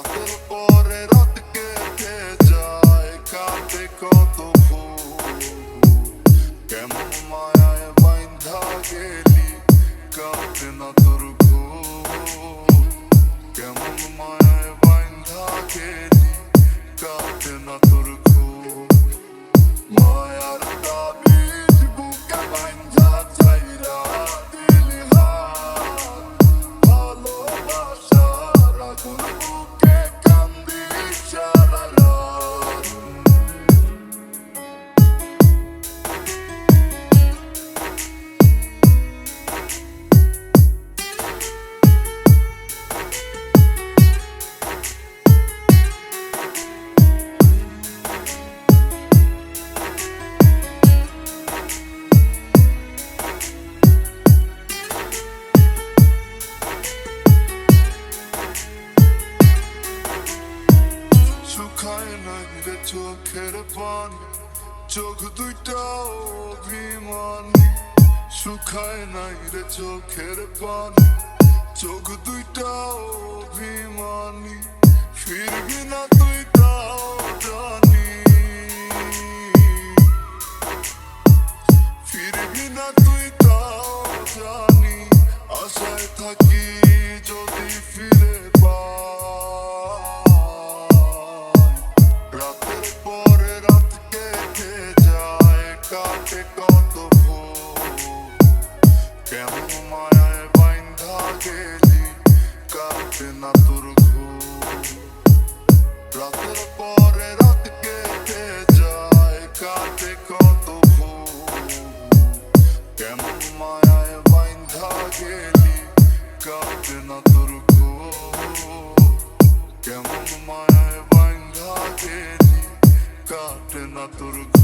রাতের পরে রাত কেটে যায় কাটে কত কেমন মায়ায় বাইন্ধা গেলি কাটে না শুকায় না রে চোখের পানি। চোখ দুইটা অভিমানী। শুকায় নাই রে চোখের পানি। চোখ দুইটা অভিমানী। ফিরবি না তুই কত ভোর কেমন বাইন্ধা গেলি কাটে না কেমন মায়ায় বাইন্ধা গেলি কাটে না কেমন মায়ায় বাইন্ধা গেলি কাটে না